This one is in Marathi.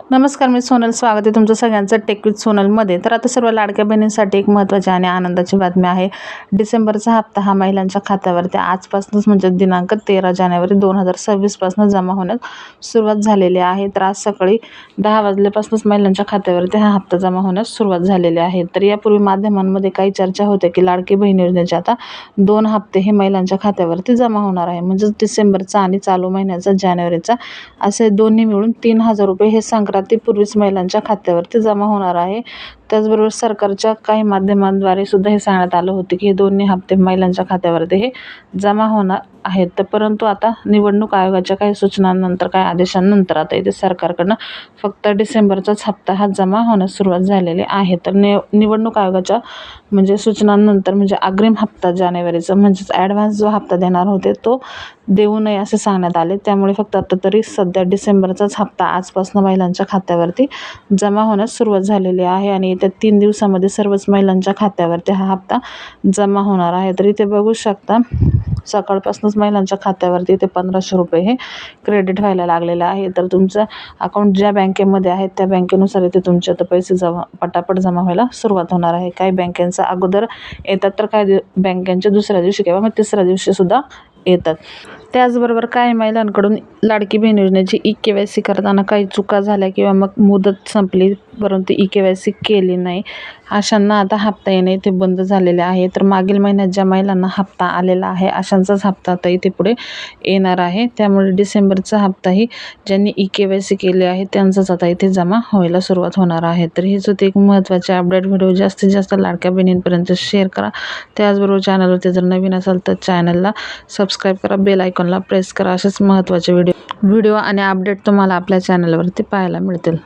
नमस्कार मी सोनल. स्वागत आहे तुमचं सगळ्यांचं टेकवीत सोनलमध्ये तर आता सर्व लाडक्या बहिणींसाठी एक महत्त्वाची आणि आनंदाची बातमी आहे. डिसेंबरचा हप्ता हा महिलांच्या खात्यावरती आजपासूनच म्हणजे दिनांक तेरा जानेवारी दोन हजार सव्वीसपासून जमा होण्यास सुरुवात झालेली आहे. तर आज सकाळी दहा वाजल्यापासूनच महिलांच्या खात्यावरती हा हप्ता जमा होण्यास सुरुवात झालेली आहे. तर यापूर्वी माध्यमांमध्ये काही चर्चा होत्या की लाडकी बहीण योजनेचे आता दोन हप्ते हे महिलांच्या खात्यावरती जमा होणार आहे. म्हणजेच डिसेंबरचा आणि चालू महिन्याचा जानेवारीचा असे दोन्ही मिळून तीन हजार रुपये हे सांग संक्रांतीपूर्वीच महिलांच्या खात्यावरती जमा होणार आहे. त्याचबरोबर सरकारच्या काही माध्यमांद्वारे सुद्धा हे सांगण्यात आलं होतं की हे दोन्ही हप्ते महिलांच्या खात्यावरती हे जमा होणार आहेत. तर परंतु आता निवडणूक आयोगाच्या काही सूचनांनंतर काही आदेशांनंतर आता इथे सरकारकडनं फक्त डिसेंबरचाच हप्ता हा जमा होण्यास सुरुवात झालेली आहे. तर नि निवडणूक आयोगाच्या म्हणजे सूचनांनंतर म्हणजे अग्रिम हप्ता जानेवारीचा म्हणजेच ॲडव्हान्स जो हप्ता देणार होते तो देऊ नये असे सांगण्यात आले. त्यामुळे फक्त आता तरी सध्या डिसेंबरचाच हप्ता आजपासून महिलांच्या खात्यावरती जमा होण्यास सुरुवात झालेली आहे आणि येत्या तीन दिवसामध्ये सर्वच महिलांच्या खात्यावरती हा हप्ता जमा होणार आहे. तर इथे बघू शकता सकाळपासूनच महिलांच्या खात्यावरती ते पंधराशे रुपये हे क्रेडिट व्हायला लागलेलं आहे. तर तुमचं अकाउंट ज्या बँकेमध्ये आहे त्या बँकेनुसार इथे तुमचे आता पैसे जमा पटापट जमा व्हायला सुरुवात होणार आहे. काही बँकेंचा अगोदर येतात तर काही दिव बँकेंच्या दुसऱ्या दिवशी किंवा मग तिसऱ्या दिवशीसुद्धा येतात. त्याचबरोबर काही महिलांकडून लाडकी बहीण योजनेची ई के वाय सी करताना काही चुका झाल्या किंवा मग मुदत संपली परंतु ई के वाय सी केली नाही. अशांना आता हप्ता येणे इथे बंद झालेले आहे. तर मागील महिन्यात ज्या महिलांना हप्ता आलेला आहे अशांचाच हप्ता आता इथे पुढे येणार आहे. त्यामुळे डिसेंबरचा हप्ताही ज्यांनी ई के वाय सी केली आहे त्यांचाच आता इथे जमा व्हायला सुरुवात होणार आहे. तर हेच होते एक महत्त्वाचे अपडेट. व्हिडिओ जास्तीत जास्त लाडक्या बहिणींपर्यंत शेअर करा. त्याचबरोबर चॅनलवरती जर नवीन असाल तर चॅनलला सबस्क्राईब करा. बेल आयकॉनला प्रेस करा. असेच महत्त्वाचे व्हिडिओ व्हिडिओ आणि अपडेट तुम्हाला आपल्या चॅनलवरती पाहायला मिळतील.